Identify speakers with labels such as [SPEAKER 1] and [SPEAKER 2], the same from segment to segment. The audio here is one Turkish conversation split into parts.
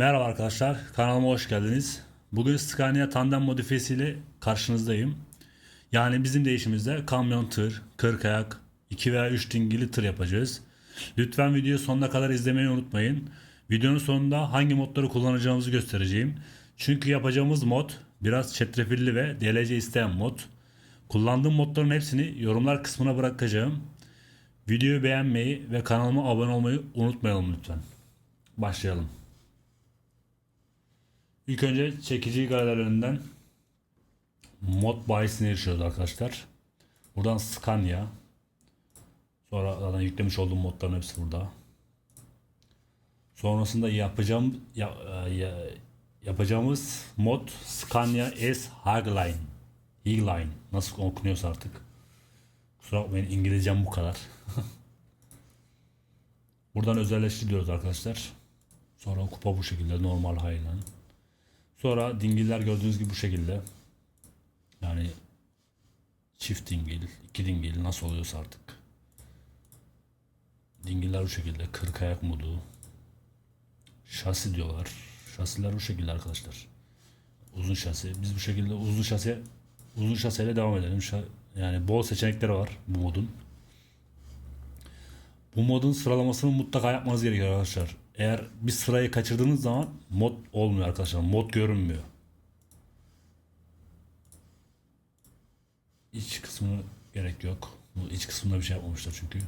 [SPEAKER 1] Merhaba arkadaşlar, kanalıma hoş geldiniz. Bugün Scania tandem modifiyesiyle karşınızdayım. Yani bizim değişimizde kamyon tır, kırk ayak, 2 veya 3 dingili tır yapacağız. Lütfen videoyu sonuna kadar izlemeyi unutmayın. Videonun sonunda hangi modları kullanacağımızı göstereceğim. Çünkü yapacağımız mod biraz çetrefilli ve DLC isteyen mod. Kullandığım modların hepsini yorumlar kısmına bırakacağım. Videoyu beğenmeyi ve kanalıma abone olmayı unutmayalım lütfen. Başlayalım. İlk önce çekici galerinden mod bayisine erişiyoruz arkadaşlar. Buradan Scania. Sonra zaten yüklemiş olduğum modların hepsi burada. Sonrasında yapacağım ya, ya- yapacağımız mod Scania S Hagline. Hagline. Nasıl okunuyorsa artık. Kusura bakmayın İngilizcem bu kadar. Buradan özelleştiriyoruz arkadaşlar. Sonra kupa bu şekilde normal Highline. Sonra dingiller gördüğünüz gibi bu şekilde. Yani çift dingil, iki dingil nasıl oluyorsa artık. Dingiller bu şekilde. 40 ayak modu. Şasi diyorlar. Şasiler bu şekilde arkadaşlar. Uzun şasi. Biz bu şekilde uzun şasi uzun şasiyle devam edelim. Yani bol seçenekleri var bu modun. Bu modun sıralamasını mutlaka yapmanız gerekiyor arkadaşlar. Eğer bir sırayı kaçırdığınız zaman mod olmuyor arkadaşlar. Mod görünmüyor. İç kısmına gerek yok. Bu iç kısmında bir şey yapmamışlar çünkü.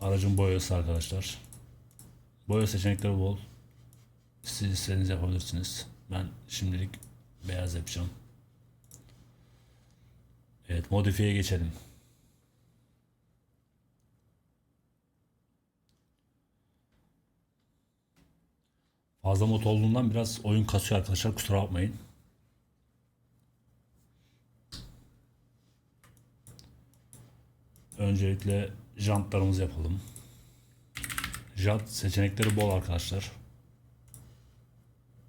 [SPEAKER 1] Aracın boyası arkadaşlar. Boya seçenekleri bol. Siz istediğiniz yapabilirsiniz. Ben şimdilik beyaz yapacağım. Evet modifiye geçelim. Fazla mod olduğundan biraz oyun kasıyor arkadaşlar kusura bakmayın. Öncelikle jantlarımızı yapalım. Jant seçenekleri bol arkadaşlar.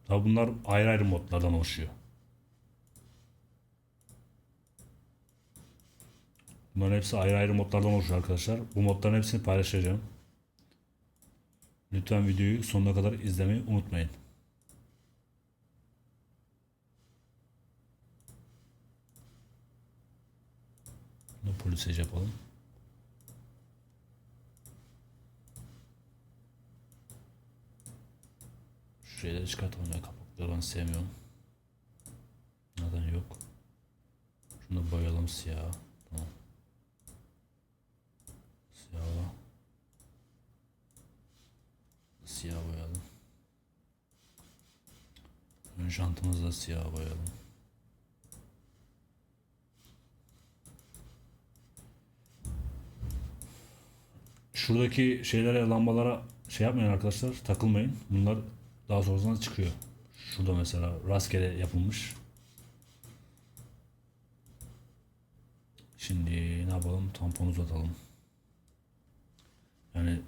[SPEAKER 1] Tabi bunlar ayrı ayrı modlardan oluşuyor. Bunların hepsi ayrı ayrı modlardan oluşuyor arkadaşlar. Bu modların hepsini paylaşacağım. Lütfen videoyu sonuna kadar izlemeyi unutmayın. Bunu polisaj yapalım. Şu çıkartalım ya kapakları ben sevmiyorum. Neden yok? Şunu da siyah. Tamam. Siyah. Siyah boyayalım. Ön jantımızı da siyah boyayalım. Şuradaki şeylere, lambalara şey yapmayın arkadaşlar, takılmayın. Bunlar daha sonrasında çıkıyor. Şurada mesela rastgele yapılmış. Şimdi ne yapalım? Tamponu uzatalım. Yani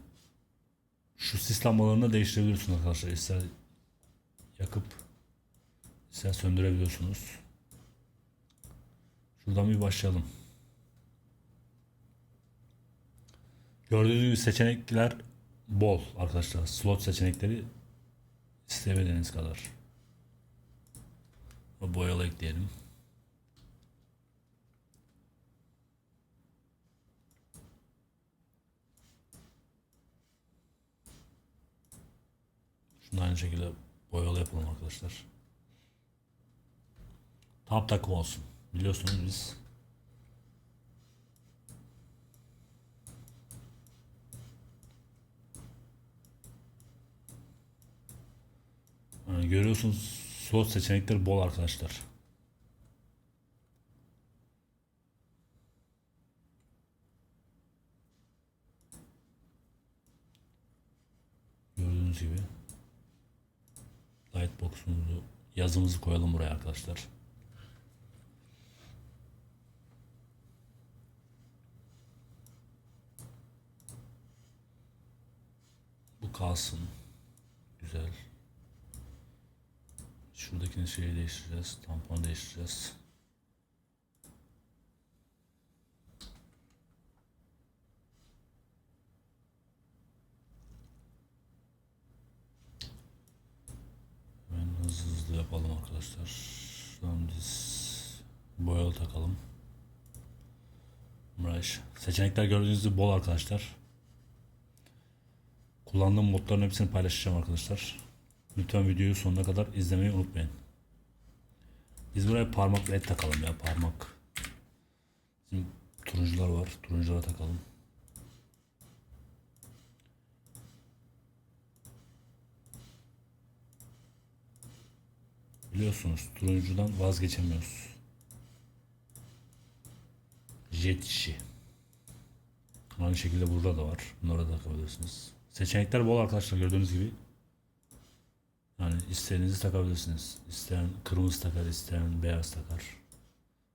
[SPEAKER 1] şu sis lambalarını değiştirebiliyorsunuz arkadaşlar. İster yakıp ister söndürebiliyorsunuz. Şuradan bir başlayalım. Gördüğünüz gibi seçenekler bol arkadaşlar. Slot seçenekleri istemediğiniz kadar. Boyalı ekleyelim. Şunu aynı şekilde boyalı yapalım arkadaşlar. Tam takım olsun. Biliyorsunuz biz Yani görüyorsunuz slot seçenekleri bol arkadaşlar. Gördüğünüz gibi Lightbox'umuzu yazımızı koyalım buraya arkadaşlar. Bu kalsın. Güzel. Şuradakini şeyi değiştireceğiz. Tamponu değiştireceğiz. Nasıl yapalım arkadaşlar? Şuradan biz boyalı takalım. Brush. Seçenekler gördüğünüz gibi bol arkadaşlar. Kullandığım modların hepsini paylaşacağım arkadaşlar. Lütfen videoyu sonuna kadar izlemeyi unutmayın. Biz buraya parmak led takalım ya parmak. Bizim turuncular var. Turunculara takalım. Biliyorsunuz turuncudan vazgeçemiyoruz. Jet işi. Aynı şekilde burada da var. Bunlara da takabilirsiniz. Seçenekler bol arkadaşlar gördüğünüz gibi. Yani istediğinizi takabilirsiniz. İsteyen kırmızı takar, isteyen beyaz takar.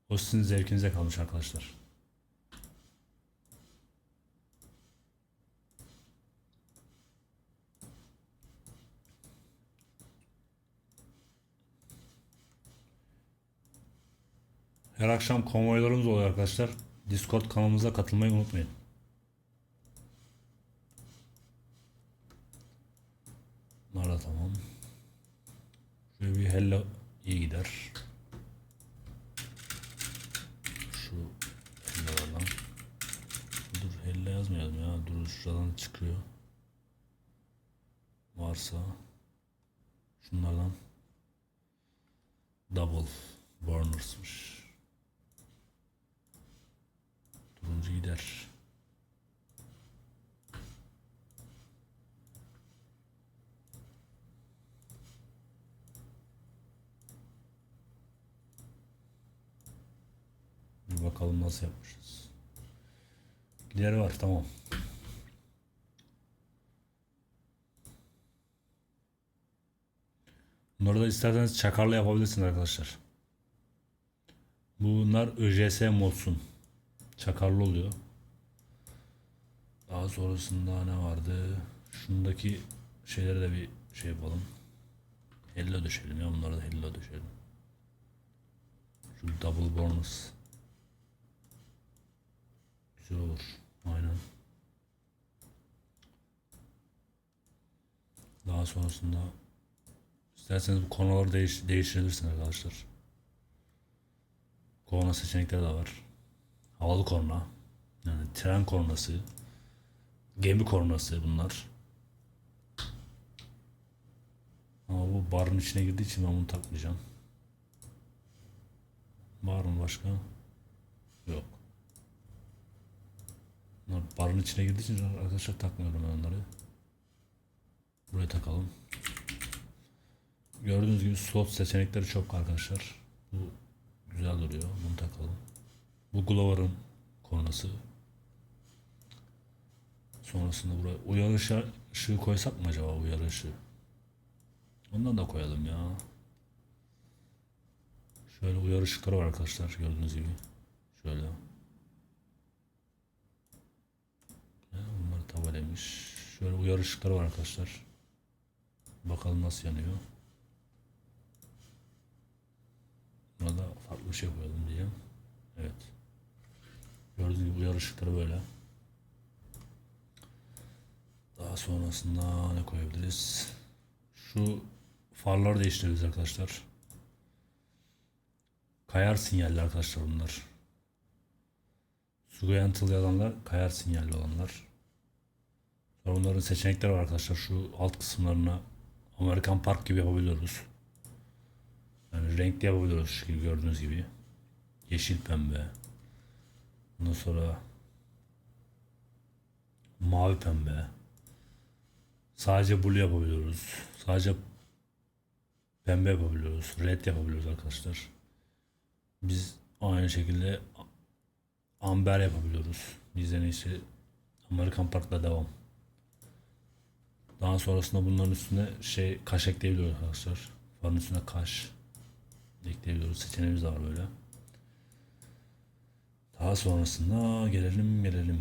[SPEAKER 1] O sizin zevkinize kalmış arkadaşlar. Her akşam konvoylarımız oluyor arkadaşlar. Discord kanalımıza katılmayı unutmayın. Bunlar da tamam. Şöyle bir hello iyi gider. Şu hello'dan. Dur hello yazmayalım ya. Dur şuradan çıkıyor. Varsa şunlardan double burners'mış. Turuncu gider. Bakalım nasıl yapmışız. İleri var tamam. Bunları da isterseniz çakarla yapabilirsiniz arkadaşlar. Bunlar ÖJS modsun. Çakarlı oluyor. Daha sonrasında ne vardı? Şundaki şeyleri de bir şey yapalım. Hello düşelim ya bunları da hello düşelim. Şu double bonus. Güzel olur. Aynen. Daha sonrasında isterseniz bu konuları değiş değiştirebilirsiniz arkadaşlar. Korna seçenekleri de var. Havalı korna. Yani tren kornası. Gemi kornası bunlar. Ama bu barın içine girdiği için ben bunu takmayacağım. Var mı başka? Yok. Bunlar barın içine girdiği için arkadaşlar takmıyorum ben onları. Buraya takalım. Gördüğünüz gibi slot seçenekleri çok arkadaşlar. Bu güzel duruyor. Bunu takalım. Bu Glover'ın kornası. Sonrasında buraya uyarı ışığı, koysak mı acaba uyarı ışığı? Ondan da koyalım ya. Şöyle uyarı ışıkları var arkadaşlar gördüğünüz gibi. Şöyle. Ya bunlar tabelemiş. Şöyle uyarı ışıkları var arkadaşlar. Bakalım nasıl yanıyor. Buna da farklı bir şey koyalım diyeceğim. Evet. Gördüğünüz gibi uyarı ışıkları böyle. Daha sonrasında ne koyabiliriz? Şu farları değiştiririz arkadaşlar. Kayar sinyalli arkadaşlar bunlar. Sugayantılı olanlar kayar sinyalli olanlar. Sonra bunların seçenekleri var arkadaşlar. Şu alt kısımlarına Amerikan Park gibi yapabiliyoruz. Yani renkli yapabiliyoruz şu şekilde gördüğünüz gibi. Yeşil pembe. Ondan sonra mavi pembe. Sadece blue yapabiliyoruz. Sadece pembe yapabiliyoruz. Red yapabiliyoruz arkadaşlar. Biz aynı şekilde amber yapabiliyoruz. Biz en iyisi Amerikan Park'la devam. Daha sonrasında bunların üstüne şey kaş ekleyebiliyoruz arkadaşlar. Farın üstüne kaş ekleyebiliyoruz. Seçeneğimiz var böyle. Daha sonrasında gelelim gelelim.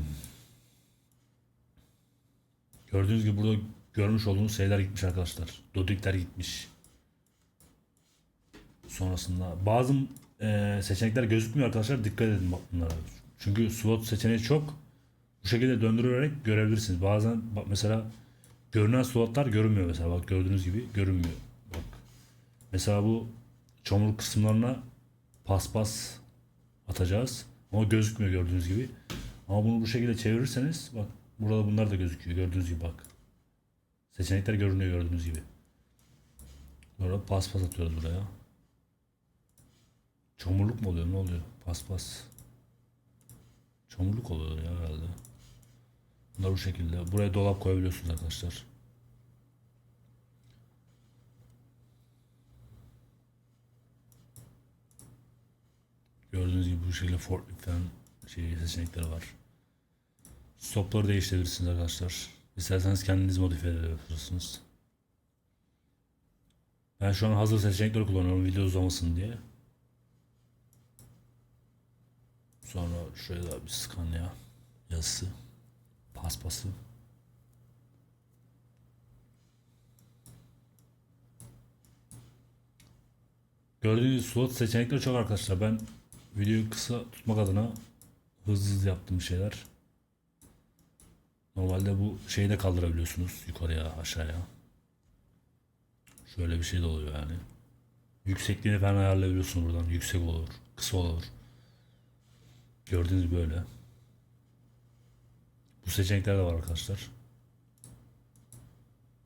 [SPEAKER 1] Gördüğünüz gibi burada görmüş olduğunuz şeyler gitmiş arkadaşlar. Dodikler gitmiş. Sonrasında bazı e, seçenekler gözükmüyor arkadaşlar. Dikkat edin bak bunlara. Çünkü slot seçeneği çok. Bu şekilde döndürerek görebilirsiniz. Bazen bak mesela görünen slotlar görünmüyor mesela. Bak gördüğünüz gibi görünmüyor. Bak. Mesela bu çamur kısımlarına paspas atacağız. Ama gözükmüyor gördüğünüz gibi. Ama bunu bu şekilde çevirirseniz bak burada bunlar da gözüküyor gördüğünüz gibi bak. Seçenekler görünüyor gördüğünüz gibi. Böyle paspas atıyoruz buraya. Çamurluk mu oluyor ne oluyor? Paspas. Çamurluk oluyor ya herhalde. Bunlar bu şekilde. Buraya dolap koyabiliyorsunuz arkadaşlar. Gördüğünüz gibi bu şekilde forklift falan şey seçenekleri var. Stopları değiştirebilirsiniz arkadaşlar. İsterseniz kendiniz modifiye edebilirsiniz. Ben şu an hazır seçenekleri kullanıyorum video uzamasın diye. Sonra şuraya da bir Scania yazısı. Paspası. Gördüğünüz slot seçenekleri çok arkadaşlar. Ben videoyu kısa tutmak adına hızlı hızlı yaptığım şeyler. Normalde bu şeyi de kaldırabiliyorsunuz yukarıya aşağıya. Şöyle bir şey de oluyor yani. Yüksekliğini falan ayarlayabiliyorsunuz buradan. Yüksek olur, kısa olur. Gördüğünüz böyle. Bu seçenekler de var arkadaşlar.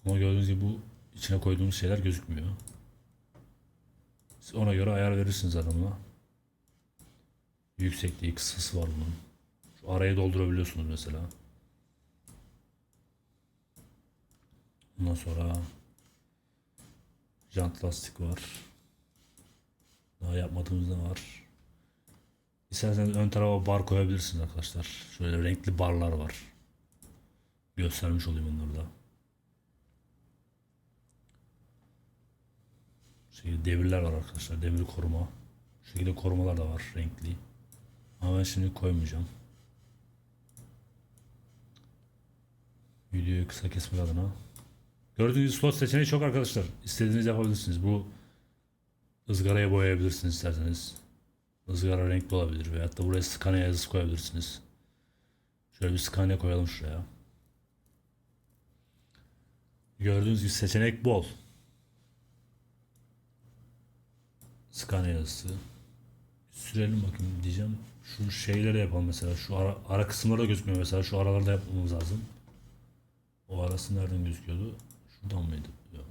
[SPEAKER 1] Ama gördüğünüz gibi bu içine koyduğumuz şeyler gözükmüyor. Siz ona göre ayar verirsiniz adamla. Yüksekliği, kısası var bunun. Şu arayı doldurabiliyorsunuz mesela. Ondan sonra jant lastik var. Daha yapmadığımız ne var? İsterseniz ön tarafa bar koyabilirsiniz arkadaşlar. Şöyle renkli barlar var. Göstermiş olayım onları da. Şey, devirler var arkadaşlar. Demir koruma. Şu şekilde korumalar da var renkli. Ama ben şimdi koymayacağım. Videoyu kısa kesmek adına. Gördüğünüz slot seçeneği çok arkadaşlar. İstediğiniz yapabilirsiniz. Bu ızgaraya boyayabilirsiniz isterseniz. Izgara renkli olabilir veyahut da buraya Scania yazısı koyabilirsiniz. Şöyle bir Scania koyalım şuraya. Gördüğünüz gibi seçenek bol. Scania yazısı. Sürelim bakayım diyeceğim. Şu şeyleri yapalım mesela. Şu ara, ara kısımlarda gözükmüyor mesela. Şu aralarda yapmamız lazım. O arası nereden gözüküyordu? Şuradan mıydı? Yok.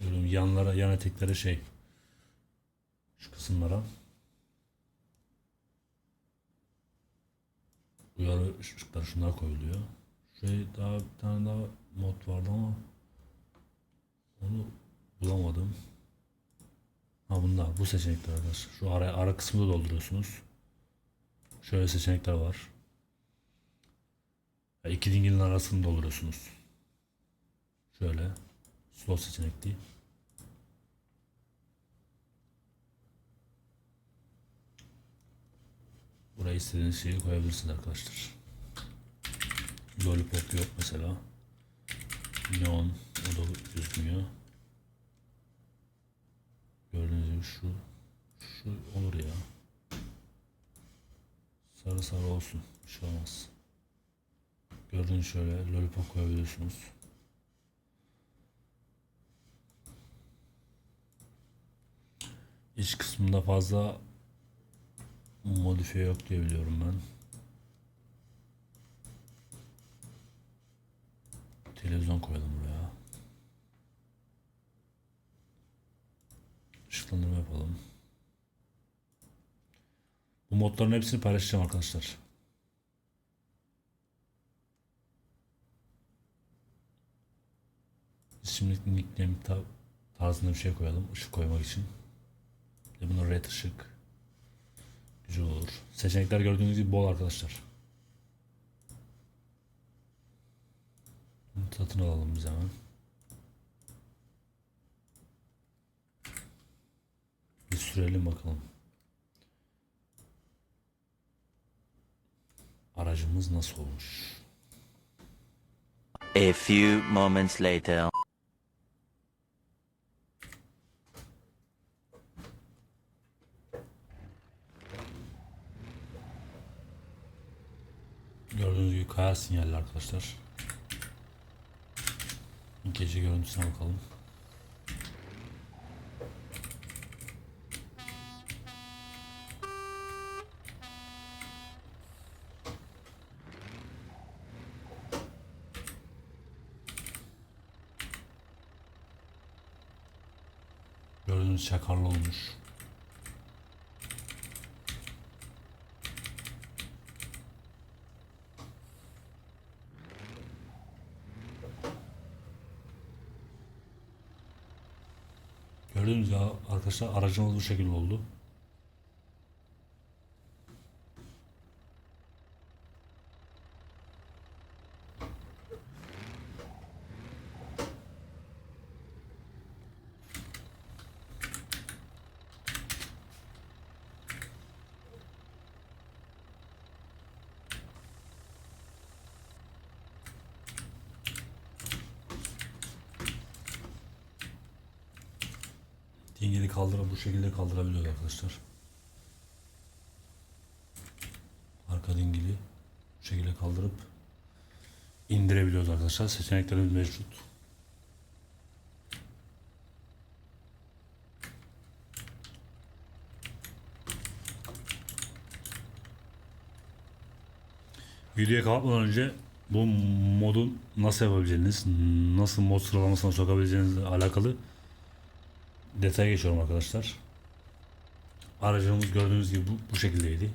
[SPEAKER 1] Diyorum yanlara, yan eteklere şey. Şu kısımlara. Uyarı ışıklar şunlar koyuluyor. Şey daha bir tane daha mod vardı ama onu bulamadım. Ha bunlar bu seçenekler arkadaşlar. Şu ara, ara kısmını dolduruyorsunuz. Şöyle seçenekler var. Ya iki dingilin arasını dolduruyorsunuz. Şöyle. Slot seçenekli. Buraya istediğiniz şeyi koyabilirsiniz arkadaşlar. Lollipop yok mesela. Neon o da gözükmüyor. Gördüğünüz gibi şu şu olur ya. Sarı sarı olsun. Bir şey olmaz. Gördüğünüz şöyle lollipop koyabiliyorsunuz. İç kısmında fazla modifiye yok diye biliyorum ben. Televizyon koyalım buraya. Işıklandırma yapalım. Bu modların hepsini paylaşacağım arkadaşlar. Biz şimdi nickname ta- tarzında bir şey koyalım. ışık koymak için. Ve bunu red ışık. Güzel olur. Seçenekler gördüğünüz gibi bol arkadaşlar. Satın alalım biz hemen. Bir sürelim bakalım. Aracımız nasıl olmuş?
[SPEAKER 2] A few moments later.
[SPEAKER 1] Gördüğünüz gibi kaya sinyalli arkadaşlar. Gece görüntüsüne bakalım. Gördüğünüz çakarlı olmuş. Gördüğünüz ya arkadaşlar aracımız bu şekilde oldu. Dingili kaldıra bu şekilde kaldırabiliyoruz arkadaşlar. Arka dingili bu şekilde kaldırıp indirebiliyoruz arkadaşlar. Seçeneklerimiz mevcut. Videoya kapatmadan önce bu modu nasıl yapabileceğiniz, nasıl mod sıralamasına sokabileceğinizle alakalı detaya geçiyorum arkadaşlar. Aracımız gördüğünüz gibi bu, bu şekildeydi.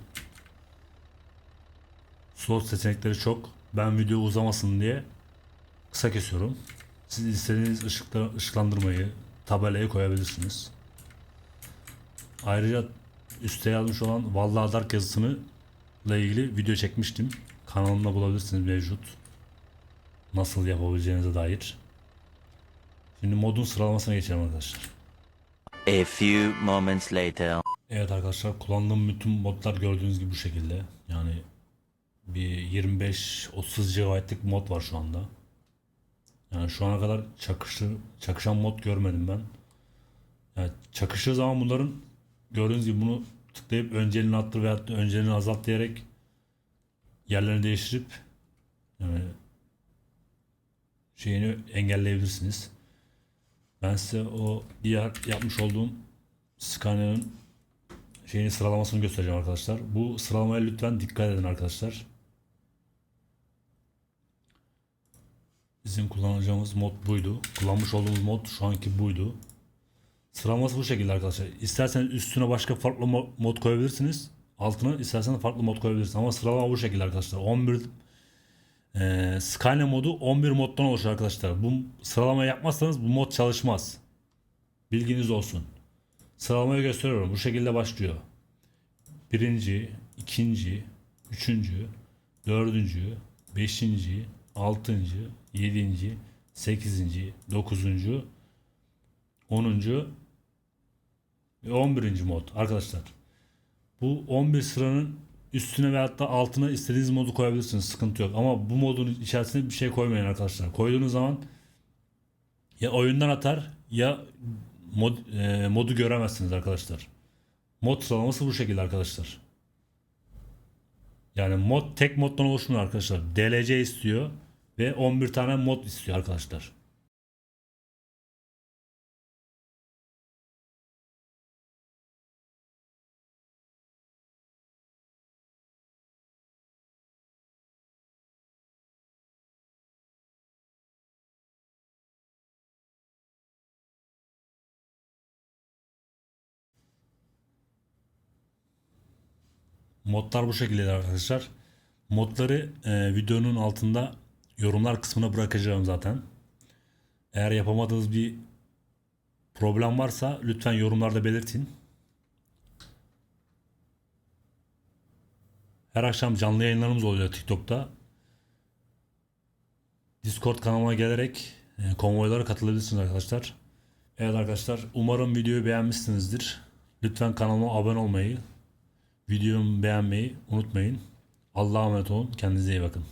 [SPEAKER 1] Slot seçenekleri çok. Ben video uzamasın diye kısa kesiyorum. Siz istediğiniz ışıkla, ışıklandırmayı tabelaya koyabilirsiniz. Ayrıca üstte yazmış olan Vallahi Dark yazısını ile ilgili video çekmiştim. Kanalımda bulabilirsiniz mevcut. Nasıl yapabileceğinize dair. Şimdi modun sıralamasına geçelim arkadaşlar.
[SPEAKER 2] A few moments later.
[SPEAKER 1] Evet arkadaşlar kullandığım bütün modlar gördüğünüz gibi bu şekilde. Yani bir 25-30 GB'lık mod var şu anda. Yani şu ana kadar çakışı, çakışan mod görmedim ben. Yani çakıştığı zaman bunların gördüğünüz gibi bunu tıklayıp öncelini arttır veya da öncelini azalt diyerek yerlerini değiştirip yani şeyini engelleyebilirsiniz. Ben size o diğer yapmış olduğum Scania'nın şeyini sıralamasını göstereceğim arkadaşlar. Bu sıralamaya lütfen dikkat edin arkadaşlar. Bizim kullanacağımız mod buydu. Kullanmış olduğumuz mod şu anki buydu. Sıralaması bu şekilde arkadaşlar. İsterseniz üstüne başka farklı mo- mod koyabilirsiniz. Altına isterseniz farklı mod koyabilirsiniz. Ama sıralama bu şekilde arkadaşlar. 11 ee, Scania modu 11 moddan oluşur arkadaşlar. Bu sıralama yapmazsanız bu mod çalışmaz. Bilginiz olsun. Sıralamayı gösteriyorum. Bu şekilde başlıyor. Birinci, ikinci, üçüncü, dördüncü, beşinci, altıncı, yedinci, sekizinci, dokuzuncu, onuncu ve on birinci mod arkadaşlar. Bu 11 sıranın üstüne veyahut da altına istediğiniz modu koyabilirsiniz. Sıkıntı yok. Ama bu modun içerisine bir şey koymayın arkadaşlar. Koyduğunuz zaman ya oyundan atar ya mod, e, modu göremezsiniz arkadaşlar. Mod sıralaması bu şekilde arkadaşlar. Yani mod tek moddan oluşmuyor arkadaşlar. DLC istiyor ve 11 tane mod istiyor arkadaşlar. Modlar bu şekilde arkadaşlar. Modları e, videonun altında yorumlar kısmına bırakacağım zaten. Eğer yapamadığınız bir problem varsa lütfen yorumlarda belirtin. Her akşam canlı yayınlarımız oluyor TikTok'ta. Discord kanalıma gelerek e, konvoylara katılabilirsiniz arkadaşlar. Evet arkadaşlar umarım videoyu beğenmişsinizdir. Lütfen kanalıma abone olmayı, videomu beğenmeyi unutmayın. Allah'a emanet olun. Kendinize iyi bakın.